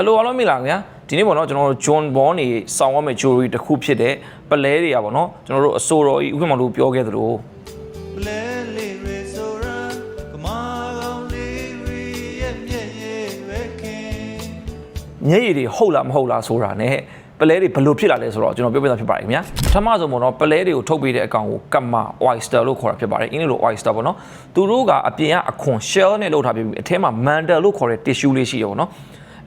ဟယ်လိုအားလုံးမင်္ဂလာခင်ဗျာဒီနေ့ပေါ့နော်ကျွန်တော်တို့ John Bond နေစောင်းရမယ့် jewelry တစ်ခုဖြစ်တဲ့ပလဲတွေကပေါ့နော်ကျွန်တော်တို့အစိုးရကြီးဥက္ကမလို့ပြောခဲ့သလိုလဲလေးရေဆိုရန်ကမာကောင်လေးရီရဲ့မျက်ရည်ပဲခင်မျက်ရည်တွေဟုတ်လားမဟုတ်လားဆိုတာ ਨੇ ပလဲတွေဘယ်လိုဖြစ်လာလဲဆိုတော့ကျွန်တော်ပြောပြတာဖြစ်ပါတယ်ခင်ဗျာပထမဆုံးပေါ့နော်ပလဲတွေကိုထုတ်ပေးတဲ့အကောင်ကိုကမ္မ oyster လို့ခေါ်တာဖြစ်ပါတယ်အင်္ဂလိပ်လို oyster ပေါ့နော်သူတို့ကအပြင်ကအခွန် shell နဲ့လုပ်ထားပြီးအထဲမှာ mantle လို့ခေါ်တဲ့ tissue လေးရှိရပေါ့နော်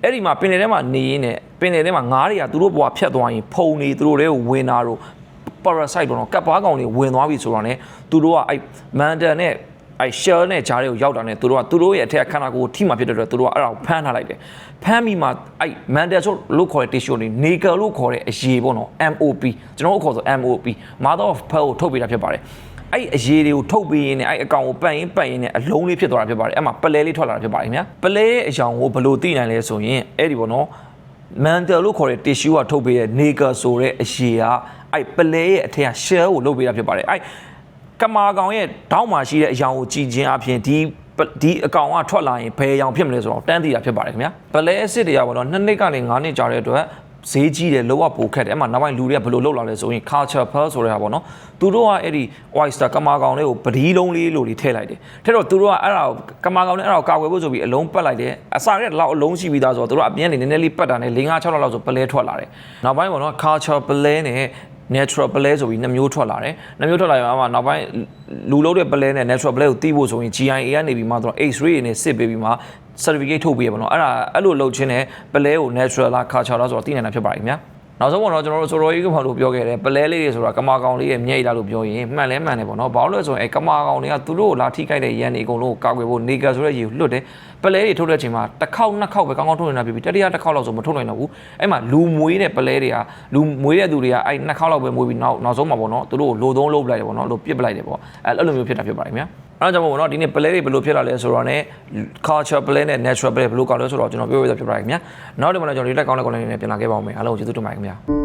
အဲ့ဒီမှာပင်လယ်ထဲမှာနေရင်းနဲ့ပင်လယ်ထဲမှာငါးတွေကသူတို့ဘဝဖြတ်သွားရင်ဖုံနေသူတို့တွေကိုဝင်တာတို့ parasite ပေါ့နော်ကပ်ပါးကောင်တွေဝင်သွားပြီဆိုတော့ ਨੇ သူတို့ကအဲ့ mantle နဲ့အဲ့ shell နဲ့ဂျားတွေကိုရောက်တာ ਨੇ သူတို့ကသူတို့ရဲ့အထက်အခန်းကိုထိမှဖြစ်တဲ့အတွက်သူတို့ကအဲ့ဒါကိုဖမ်းထားလိုက်တယ်ဖမ်းပြီးမှအဲ့ mantle ဆိုလို့ခေါ်တဲ့ tissue တွေ nickel လို့ခေါ်တဲ့အရည်ပေါ့နော် MOP ကျွန်တော်တို့ခေါ်ဆို MOP mother of pearl ကိုထုတ်ပေးတာဖြစ်ပါတယ် အဲ့အရေးတွေကိုထုတ်ပြီးရင်လည်းအဲ့အကောင်ကိုပတ်ရင်ပတ်ရင်လည်းအလုံးလေးဖြစ်သွားတာဖြစ်ပါတယ်အဲ့မှာပလဲလေးထွက်လာတာဖြစ်ပါတယ်ခင်ဗျာပလဲရဲ့အကြောင်းကိုဘယ်လိုသိနိုင်လဲဆိုရင်အဲ့ဒီပေါ့နော် mantle လို့ခေါ်တဲ့ tissue ကထုတ်ပေးတဲ့ nickel ဆိုတဲ့အရည်ကအဲ့ပလဲရဲ့အထက်က shell ကိုလုပ်ပေးတာဖြစ်ပါတယ်အဲ့ကမာကောင်ရဲ့တောင်းမှာရှိတဲ့အရာကိုကြည်ခြင်းအပြင်ဒီပဒီအကောင်ကထွက်လာရင်ဘယ်အရောင်ဖြစ်မလဲဆိုတော့တန်းသိတာဖြစ်ပါတယ်ခင်ဗျာပလဲအစ်စ်တွေကပေါ့နော်နှစ်နှစ်ကနေ9နှစ်ကြာတဲ့အတွက် ဈေးကြီးတယ်လောကပိုခက်တယ်အဲ့မှာနောက်ပိုင်းလူတွေကဘယ်လိုလုပ်လာလဲဆိုရင် culture pearl ဆိုတဲ့ဟာပေါ့နော်သူတို့ကအဲ့ဒီ oyster ကမာကောင်လေးကိုပဒီလုံးလေးလိုလေးထည့်လိုက်တယ်ထည့်တော့သူတို့ကအဲ့ဒါကိုကမာကောင်လေးအဲ့ဒါကိုကာကွယ်ဖို့ဆိုပြီးအလုံးပတ်လိုက်တယ်အစာရက်လောက်အလုံးရှိပြီးသားဆိုတော့သူတို့ကအပြင်းလေးနည်းနည်းလေးပတ်တာနဲ့၄၅6လောက်ဆိုပလဲထွက်လာတယ်နောက်ပိုင်းပေါ့နော် culture ပလဲနဲ့ natural ပလဲဆိုပြီးနှစ်မျိုးထွက်လာတယ်နှစ်မျိုးထွက်လာရင်အမှနောက်ပိုင်းလူလုံးတဲ့ပလဲနဲ့ natural ပလဲကိုတီးဖို့ဆိုရင် GIA ကနေပြီးမှတော့ X-ray တွေနဲ့စစ်ပေးပြီးမှ certificate ထုတ်ပေးရပါတော့အဲ့ဒါအဲ့လိုလုပ်ချင်းနဲ့ပလဲကို natural လား culture လားဆိုတော့သိနိုင်တာဖြစ်ပါတယ်ခင်ဗျာ နောက်ဆုံးပေါ့နော်ကျွန်တော်တို့ဆိုတော်ကြီးကမှလို့ပြောခဲ့တယ်ပလဲလေးတွေဆိုတာကမာကောင်လေးရဲ့မျက်ရည်လားလို့ပြောရင်မှန်လဲမှန်တယ်ပေါ့နော်ဘာလို့လဲဆိုရင်အဲကမာကောင်တွေကသူတို့ကိုလာထိခိုက်တဲ့ရန်တွေအကုန်လုံးကိုကာကွယ်ဖို့နေကဆိုတဲ့ရေကိုလွတ်တယ်ပလဲတွေထုတ်တဲ့အချိန်မှာတစ်ခေါက်နှစ်ခေါက်ပဲကောင်းကောင်းထုတ်နေတာဖြစ်ပြီးတတိယတစ်ခေါက်လောက်ဆိုမထုတ်နိုင်တော့ဘူးအဲ့မှာလူမွေးတဲ့ပလဲတွေကလူမွေးတဲ့သူတွေကအဲ့နှစ်ခေါက်လောက်ပဲမွေးပြီးနောက်နောက်ဆုံးမှာပေါ့နော်သူတို့ကိုလိုသုံးလုပ်ပလိုက်တယ်ပေါ့နော်လို့ပြစ်ပလိုက်တယ်ပေါ့အဲ့လိုမျိုးဖြစ်တာဖြစ်ပါတယ်ခင်ဗျာ အဲ့တော့ကြောင့်မို့နော်ဒီနေ့ play တွေဘယ်လိုဖြစ်လာလဲဆိုတော့ ਨੇ culture play နဲ့ natural play ဘယ်လိုကောင်းလဲဆိုတော့ကျွန်တော်ပြောပြရဖြစ်ပါတယ်ခင်ဗျာနောက်တစ်ခါမှကျွန်တော်ဒီတက်ကောင်းတဲ့ content တွေနဲ့ပြန်လာခဲ့ပါဦးမယ်အားလုံးကျေးဇူးတင်ပါတယ်ခင်ဗျာ